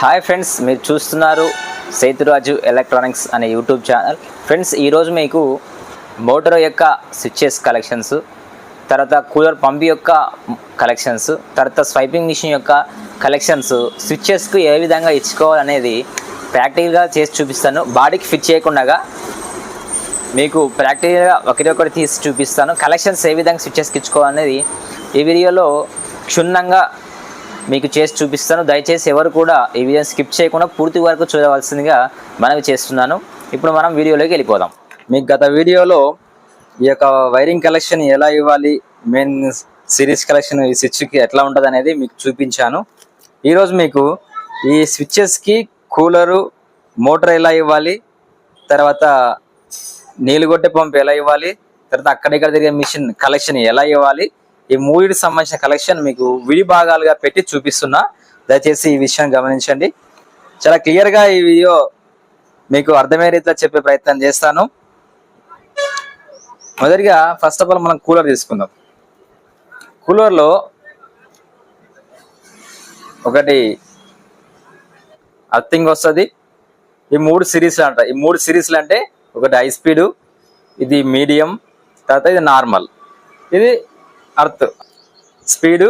Hi friends మీరు చూస్తున్నారు Sethuraju electronics అనే యూట్యూబ్ ఛానల్. ఫ్రెండ్స్ ఈరోజు మీకు మోటార్ యొక్క స్విచ్చెస్ కలెక్షన్స్ తర్వాత కూలర్ పంప్ యొక్క కలెక్షన్స్ తర్వాత స్వైపింగ్ మిషన్ యొక్క కలెక్షన్స్ స్విచ్చెస్కు ఏ విధంగా ఇచ్చుకోవాలనేది ప్రాక్టికల్గా చేసి చూపిస్తాను. బాడీకి ఫిట్ చేయకుండా మీకు ప్రాక్టికల్గా ఒకటి ఒకటి తీసి చూపిస్తాను. కలెక్షన్స్ ఏ విధంగా స్విచ్చెస్కి ఇచ్చుకోవాలనేది ఈ వీడియోలో క్షుణ్ణంగా మీకు చేసి చూపిస్తాను. దయచేసి ఎవరు కూడా ఈ వీడియో స్కిప్ చేయకుండా పూర్తి వరకు చూడవలసిందిగా మనవి చేస్తున్నాను. ఇప్పుడు మనం వీడియోలోకి వెళ్ళిపోదాం. మీకు గత వీడియోలో ఈ యొక్క వైరింగ్ కలెక్షన్ ఎలా ఇవ్వాలి? మెయిన్ సిరీస్ కలెక్షన్ ఈ స్విచ్కి ఎట్లా ఉంటుంది అనేది మీకు చూపించాను. ఈరోజు మీకు ఈ స్విచ్చెస్కి కూలరు మోటార్ ఎలా ఇవ్వాలి? తర్వాత నీళ్ళు కొట్టే పంపు ఎలా ఇవ్వాలి? తర్వాత అక్కడిక్కడ తిరిగే మిషన్ కలెక్షన్ ఎలా ఇవ్వాలి? ఈ మూవీకి సంబంధించిన కలెక్షన్ మీకు విడి భాగాలుగా పెట్టి చూపిస్తున్నా. దయచేసి ఈ విషయం గమనించండి. చాలా క్లియర్గా ఈ వీడియో మీకు అర్థమయ్యే రీతిలో చెప్పే ప్రయత్నం చేస్తాను. మొదటిగా ఫస్ట్ ఆఫ్ ఆల్ మనం కూలర్ తీసుకుందాం. కూలర్లో ఒకటి అర్థింగ్ వస్తుంది. ఈ మూడు సిరీస్లు అంట. ఈ మూడు సిరీస్లు అంటే ఒకటి హై స్పీడు ఇది మీడియం తర్వాత ఇది నార్మల్ ఇది అర్త్. Speed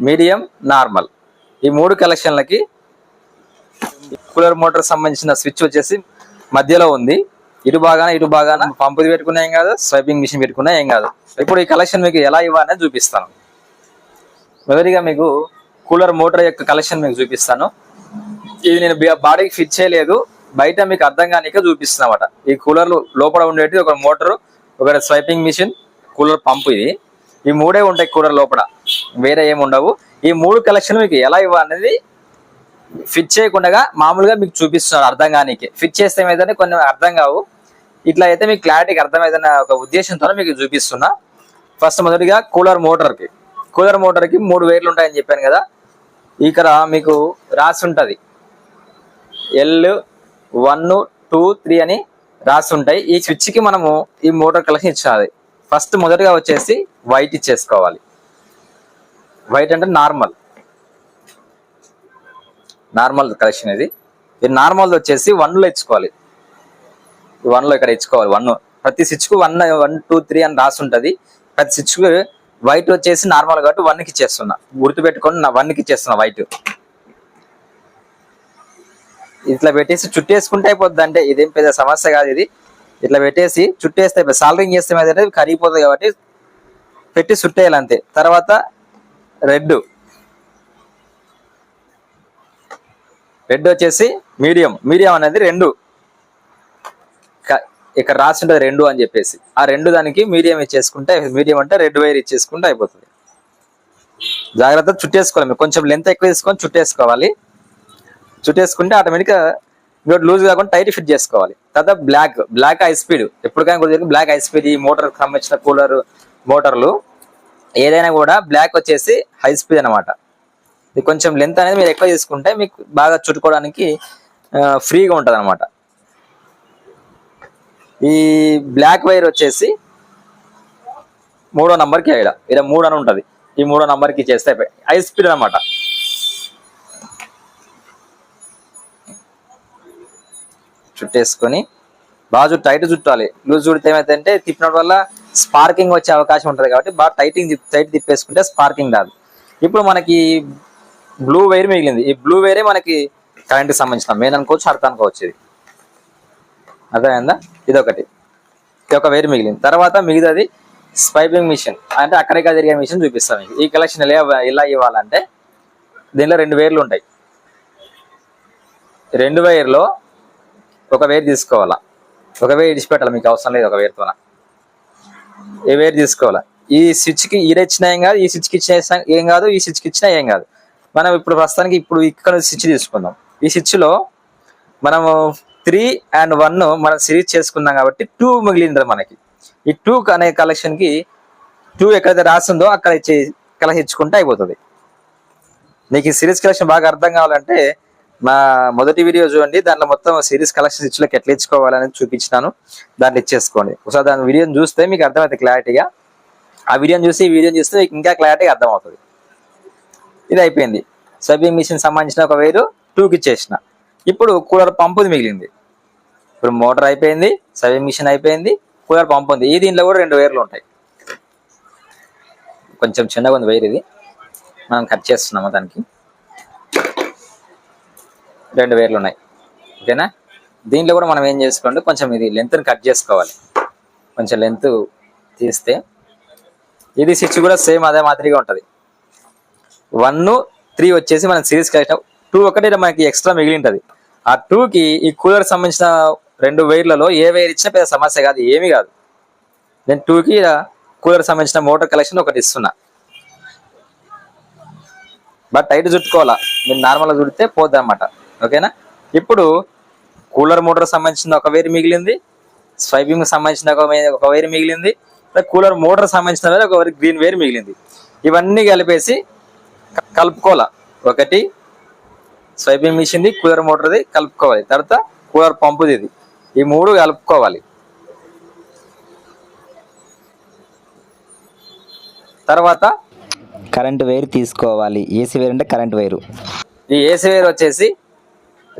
medium normal. ఈ మూడు కలెక్షన్లకి కూలర్ మోటార్ సంబంధించిన స్విచ్ వచ్చేసి మధ్యలో ఉంది. ఇటు బాగానే ఇటు బాగాన పంపుది పెట్టుకున్నా ఏం కాదు స్వైపింగ్ మిషన్ పెట్టుకున్నా ఏం కాదు. ఇప్పుడు ఈ కలెక్షన్ మీకు ఎలా ఇవ్వాలని చూపిస్తాను. మొదటిగా మీకు కూలర్ మోటార్ యొక్క కలెక్షన్ మీకు చూపిస్తాను. ఇది నేను బాడీకి ఫిట్ చేయలేదు. బయట మీకు అర్థం కానిక చూపిస్తున్నమాట. ఈ కూలర్ లోపల ఉండేటి ఒక మోటార్ ఒక స్వైపింగ్ మిషన్ కూలర్ పంపు ఇది. ఈ మూడే ఉంటాయి కూలర్ లోపల. వేరే ఏమి ఉండవు. ఈ మూడు కలెక్షన్ మీకు ఎలా ఇవ్వాలనేది ఫిట్ చేయకుండా మామూలుగా మీకు చూపిస్తున్నారు అర్థం కానీకి. ఫిట్ చేస్తే ఏమైతే కొన్ని అర్థం కావు. ఇట్లా అయితే మీకు క్లారిటీకి అర్థమైందన్న ఒక ఉద్దేశంతో మీకు చూపిస్తున్నా. ఫస్ట్ మొదటిగా కూలర్ మోటార్కి కూలర్ మోటార్కి మూడు వేర్లు ఉంటాయని చెప్పాను కదా. ఇక్కడ మీకు రాసి ఉంటుంది. ఎల్ వన్ టూ త్రీ అని రాసి ఉంటాయి. ఈ స్విచ్కి మనము ఈ మోటార్ కలెక్షన్ ఇచ్చాలి. ఫస్ట్ మొదటగా వచ్చేసి వైట్ ఇచ్చేసుకోవాలి. వైట్ అంటే నార్మల్. నార్మల్ కలెక్షన్ ఇది. ఇది నార్మల్ వచ్చేసి వన్లో ఇచ్చుకోవాలి. వన్లో ఇక్కడ ఇచ్చుకోవాలి వన్ ప్రతి స్విచ్కు వన్ వన్ టూ త్రీ అని రాసి ఉంటుంది ప్రతి స్విచ్కు వైట్ వచ్చేసి నార్మల్ కాబట్టి వన్కి ఇచ్చేస్తున్నా. గుర్తుపెట్టుకొని నా వన్కి ఇచ్చేస్తున్నా వైట్. ఇట్లా పెట్టేసి చుట్టేసుకుంటే అయిపోద్ది అంటే ఇదేం పెద్ద సమస్య కాదు ఇది. ఇట్లా పెట్టేసి చుట్టేస్తే సాలరింగ్ చేస్తే ఏంటంటే కరిగిపోతుంది కాబట్టి పెట్టి చుట్టేయాలి అంతే. తర్వాత రెడ్. రెడ్ వచ్చేసి మీడియం. మీడియం అనేది రెండు. ఇక్కడ రాసి ఉంటుంది రెండు అని చెప్పేసి. ఆ రెండు దానికి మీడియం ఇచ్చేసుకుంటే మీడియం అంటే రెడ్ వైర్ ఇచ్చేసుకుంటే అయిపోతుంది. జాగ్రత్త చుట్టేసుకోవాలి మీరు. కొంచెం లెంత్ ఎక్కువ తీసుకొని చుట్టేసుకోవాలి. చుట్టేసుకుంటే ఆటోమేటిక్గా ఇంకోటి లూజ్ కాకుండా టైట్ ఫిట్ చేసుకోవాలి. తర్వాత బ్లాక్ బ్లాక్ హై స్పీడ్ ఎప్పటికైనా కూడా బ్లాక్ హై స్పీడ్ ఈ మోటార్ సంబంధించిన కూలర్ మోటార్లు ఏదైనా కూడా బ్లాక్ వచ్చేసి హై స్పీడ్ అన్నమాట. ఇది కొంచెం లెంత్ అనేది మీరు ఎక్కువ తీసుకుంటే మీకు బాగా చుట్టుకోవడానికి ఫ్రీగా ఉంటుంది అనమాట ఈ బ్లాక్ వైర్ వచ్చేసి మూడో నంబర్కి ఇక్కడ ఇలా మూడు అని ఉంటుంది. ఈ మూడో నంబర్కి చేస్తే హై స్పీడ్ అనమాట చుట్టేసుకొని బాగా చుట్టూ టైట్ చుట్టాలి. లూజ్ చుడితే ఏమైందంటే తిప్పినప్పుడు వల్ల స్పార్కింగ్ వచ్చే అవకాశం ఉంటుంది కాబట్టి బాగా టైటింగ్ టైట్ తిప్పేసుకుంటే స్పార్కింగ్ రాదు. ఇప్పుడు మనకి బ్లూ వైర్ మిగిలింది. ఈ బ్లూ వైరే మనకి కరెంట్కి సంబంధించిన మెయిన్ అనుకోవచ్చు అర్థం అనుకోవచ్చు ఇది. అర్థమైందా? ఇదొకటి. ఇది ఒక వైర్ మిగిలింది. తర్వాత మిగతాది స్పైపింగ్ మిషన్ అంటే అక్కడికి తిరిగే మిషన్ చూపిస్తాం మీకు. ఈ కలెక్షన్ ఎలా ఎలా ఇవ్వాలంటే దీనిలో రెండు వేర్లు ఉంటాయి. రెండు వైర్లో ఒక వేర్ తీసుకోవాలా? ఒక వేర్ ఇడిచిపెట్టాలి మీకు అవసరం లేదు ఒక వేరుతోన ఏ వేర్ తీసుకోవాలా? ఈ స్విచ్కి ఈడ ఏం కాదు ఈ స్విచ్కి ఇచ్చిన ఏం కాదు ఈ స్విచ్కి ఇచ్చినా ఏం కాదు. మనం ఇప్పుడు ప్రస్తుతానికి ఇప్పుడు ఇక్కడ స్విచ్ తీసుకుందాం. ఈ స్విచ్లో మనము త్రీ అండ్ వన్ మనం సిరీస్ చేసుకున్నాం కాబట్టి టూ మిగిలింది మనకి. ఈ టూ అనే కలెక్షన్కి టూ ఎక్కడైతే రాసిందో అక్కడ ఇచ్చి ఇచ్చుకుంటే అయిపోతుంది. నీకు ఈ సిరీస్ కలెక్షన్ బాగా అర్థం కావాలంటే మా మొదటి వీడియో చూడండి. దాంట్లో మొత్తం సిరీస్ కలెక్షన్ ఇచ్చులకు ఎట్లా ఇచ్చుకోవాలని చూపించినాను. దాంట్లో ఇచ్చేసుకోండి ఒకసారి దాని వీడియోని చూస్తే మీకు అర్థమవుతుంది క్లారిటీగా. ఆ వీడియోని చూసి ఈ వీడియోని చూస్తే మీకు ఇంకా క్లారిటీగా అర్థమవుతుంది. ఇది అయిపోయింది. సబ్బింగ్ మిషన్ సంబంధించిన ఒక వేరు టూకి ఇచ్చేసిన. ఇప్పుడు కూలర్ పంపుది మిగిలింది. ఇప్పుడు మోటార్ అయిపోయింది సబ్బింగ్ మిషన్ అయిపోయింది కూలర్ పంప్ ఉంది. ఈ దీంట్లో కూడా రెండు వేర్లు ఉంటాయి. కొంచెం చిన్నగా ఉంది వైర్ ఇది. మనం కట్ చేస్తున్నాము దానికి? రెండు వేర్లు ఉన్నాయి. ఓకేనా? దీంట్లో కూడా మనం ఏం చేసుకోండి కొంచెం ఇది లెంత్ని కట్ చేసుకోవాలి. కొంచెం లెంత్ తీస్తే. ఇది స్విచ్ కూడా సేమ్ అదే మాదిరిగా ఉంటుంది. వన్ త్రీ వచ్చేసి మనం సిరీస్ కనెక్ట్ టూ ఒకటే మనకి ఎక్స్ట్రా మిగిలి ఉంటుంది ఆ టూకి ఈ కూలర్ సంబంధించిన రెండు వైర్లలో ఏ వైర్ ఇచ్చినా పెద్ద సమస్య కాదు ఏమీ కాదు. నేను టూకి కూలర్ సంబంధించిన మోటార్ కలెక్షన్ ఒకటి ఇస్తున్నా. బట్ టైట్ చుట్టుకోవాలా? మీరు నార్మల్గా చుడితే పోద్ది అనమాట ఓకేనా? ఇప్పుడు కూలర్ మోటార్ సంబంధించిన ఒక వేరు మిగిలింది స్వైపింగ్ సంబంధించిన ఒక వేరు మిగిలింది కూలర్ మోటార్ సంబంధించిన వేరు ఒక వేరు గ్రీన్ వేరు మిగిలింది. ఇవన్నీ కలిపేసి కలుపుకోవాలా? ఒకటి స్వైపింగ్ మిషన్ది కూలర్ మోటార్ది కలుపుకోవాలి. తర్వాత కూలర్ పంపుది ఇది. ఈ మూడు కలుపుకోవాలి. తర్వాత కరెంట్ వైర్ తీసుకోవాలి. ఏసీ వైర్ అంటే కరెంట్ వైరు. ఈ ఏసీ వేర్ వచ్చేసి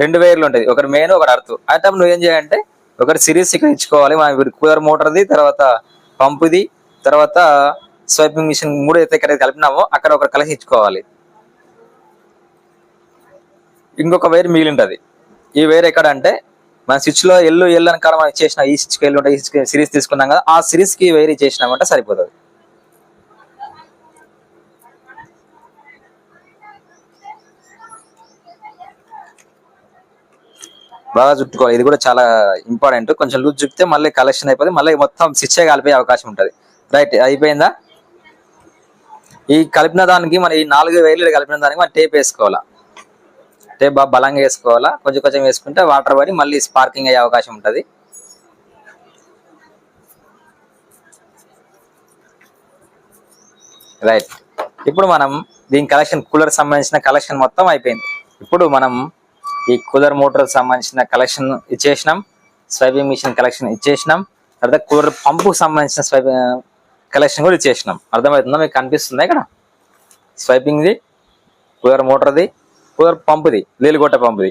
రెండు వేర్లు ఉంటుంది. ఒకటి మెయిన్ ఒకటి అర్థం అయితే నువ్వు ఏం చేయాలంటే ఒకటి సిరీస్ ఇక్కడ ఇచ్చుకోవాలి మన కూలర్ మోటార్ది తర్వాత పంపుది తర్వాత స్వైపింగ్ మిషన్ మూడు అయితే ఇక్కడ కలిపినామో అక్కడ ఒకటి కలిసి ఇచ్చుకోవాలి. ఇంకొక వైర్ మిగిలి ఉంటుంది ఈ వైర్ ఎక్కడ అంటే మన స్విచ్లో ఎల్లు ఎల్లు అని మనం ఇచ్చేసిన ఈ స్విచ్కి ఎల్లు ఉంటాయి ఈ సిరీస్ తీసుకున్నాం కదా ఆ సిరీస్కి వైర్ ఇచ్చేసినామంటే సరిపోతుంది. బాగా చుట్టుకోవాలి. ఇది కూడా చాలా ఇంపార్టెంట్ కొంచెం లూజ్ చుట్టితే మళ్ళీ కలెక్షన్ అయిపోతే మళ్ళీ మొత్తం స్విచ్ కాలిపోయే అవకాశం ఉంటుంది. రైట్ అయిపోయిందా? ఈ కలిపిన దానికి మన ఈ నాలుగు వేలు కలిపిన దానికి మనం టేప్ వేసుకోవాలా? టేప్ బాగా బలంగా వేసుకోవాలా? కొంచెం కొంచెం వేసుకుంటే వాటర్ పడి మళ్ళీ స్పార్కింగ్ అయ్యే అవకాశం ఉంటుంది. రైట్ ఇప్పుడు మనం దీని కలెక్షన్ కూలర్ సంబంధించిన కలెక్షన్ మొత్తం అయిపోయింది. ఇప్పుడు మనం ఈ కూలర్ మోటార్ సంబంధించిన కలెక్షన్ ఇచ్చేసినాం. స్వైపింగ్ మిషన్ కలెక్షన్ ఇచ్చేసినాం. తర్వాత కూలర్ పంపుకు సంబంధించిన స్వైపింగ్ కలెక్షన్ కూడా ఇచ్చేసినాం. అర్థమవుతుందా? మీకు కనిపిస్తుందా ఇక్కడ? స్వైపింగ్ది కూలర్ మోటార్ది కూలర్ పంపుది నీళ్ళగొట్ట పంపుది.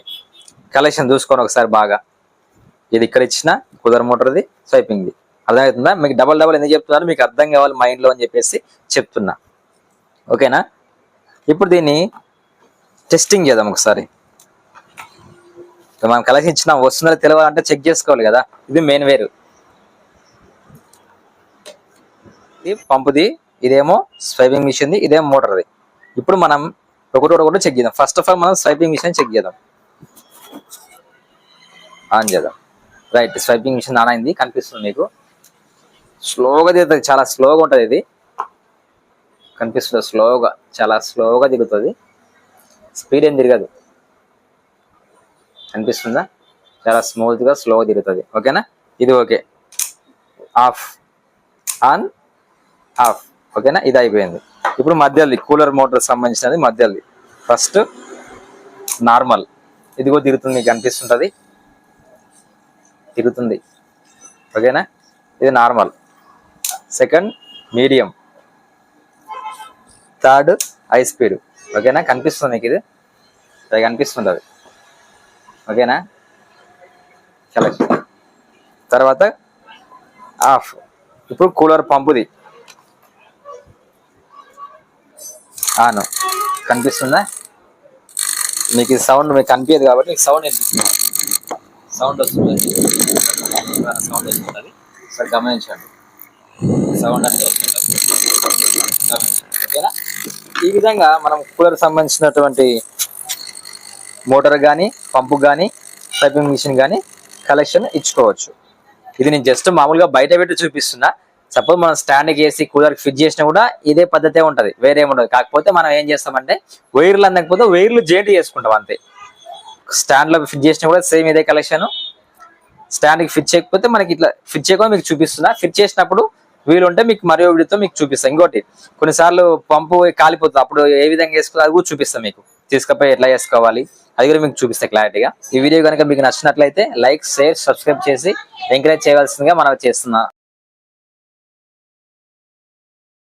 కలెక్షన్ చూసుకోండి ఒకసారి బాగా. ఇది ఇక్కడ ఇచ్చిన కూలర్ మోటార్ది స్వైపింగ్ది. అర్థమవుతుందా? మీకు డబల్ డబల్ ఎందుకు చెప్తున్నారు మీకు అర్థం కావాలి మైండ్లో అని చెప్పేసి చెప్తున్నా. ఓకేనా? ఇప్పుడు దీన్ని టెస్టింగ్ చేద్దాం ఒకసారి. మనం కలెక్షన్ ఇచ్చిన వస్తుందో తెలియాలంటే చెక్ చేసుకోవాలి కదా. ఇది మెయిన్ వేరు ఇది పంపుది ఇదేమో స్వైపింగ్ మిషన్ది ఇదేమో మోటార్ది ఇప్పుడు మనం ఒకటి ఒకటి చెక్ చేద్దాం. ఫస్ట్ ఆఫ్ ఆల్ మనం స్వైపింగ్ మిషన్ చెక్ చేద్దాం. ఆన్ చేద్దాం. రైట్ స్వైపింగ్ మిషన్ ఆన్ అయింది కనిపిస్తుంది మీకు. స్లోగా తిరుగుతుంది చాలా స్లోగా ఉంటుంది ఇది. కనిపిస్తుంది స్లోగా చాలా స్లోగా తిరుగుతుంది స్పీడ్ ఏం తిరగదు. కనిపిస్తుందా చాలా స్మూత్గా స్లోగా తిరుగుతుంది. ఓకేనా? ఇది ఓకే. ఆఫ్. ఆన్. ఆఫ్. ఓకేనా? ఇది అయిపోయింది. ఇప్పుడు మధ్యది కూలర్ మోటార్ సంబంధించినది మధ్యది ఫస్ట్ నార్మల్ ఇదిగో తిరుగుతుంది మీకు అనిపిస్తుంటుంది? తిరుగుతుంది. ఓకేనా? ఇది normal second medium third high speed ఓకేనా? కనిపిస్తుంది మీకు ఇది? అది ఓకేనా? సెలెక్షన్ తర్వాత ఆఫ్. ఇప్పుడు కూలర్ పంపుది. ఆన్ కనిపిస్తుందా? మీకు సౌండ్ మీకు కనిపించదు కాబట్టి మీకు సౌండ్ వినిపిస్తుంది. సౌండ్ వస్తుంది. సౌండ్ వస్తుంది. సరే గమనించండి. సౌండ్ అనేది వస్తుంటుంది గమనించండి. ఓకేనా? ఈ విధంగా మనం కూలర్ సంబంధించినటువంటి మోటార్ కానీ పంపు కానీ పైపింగ్ మిషన్ కానీ కలెక్షన్ ఇచ్చుకోవచ్చు. ఇది నేను జస్ట్ మామూలుగా బయట పెట్టి చూపిస్తున్నా. సపోజ్ మనం స్టాండ్కి వేసి కూలర్కి ఫిట్ చేసినా కూడా ఇదే పద్ధతే ఉంటుంది. వేరే ఉండదు కాకపోతే మనం ఏం చేస్తామంటే వైర్లు అందకపోతే వైర్లు జాయింట్ చేసుకుంటాం అంతే. స్టాండ్లో ఫిట్ చేసినా కూడా సేమ్ ఇదే కలెక్షన్. స్టాండ్కి ఫిట్ చేయకపోతే మనకి ఇట్లా ఫిట్ చేయకుండా మీకు చూపిస్తున్నా. ఫిట్ చేసినప్పుడు వీలు ఉంటే మీకు మరో వీడితో మీకు చూపిస్తాను ఇంకోటి కొన్నిసార్లు పంపు కాలిపోతుంది. అప్పుడు ఏ విధంగా వేసుకోవాలి అది కూడా చూపిస్తాను మీకు. తీసుకపోయి ఎట్లా వేసుకోవాలి? అది కూడా మీకు చూపిస్తా క్లారిటీగా ఈ వీడియో కనుక మీకు నచ్చినట్లయితే లైక్ షేర్ సబ్స్క్రైబ్ చేసి ఎంకరేజ్ చేయవలసిందిగా మనం చేస్తున్నా.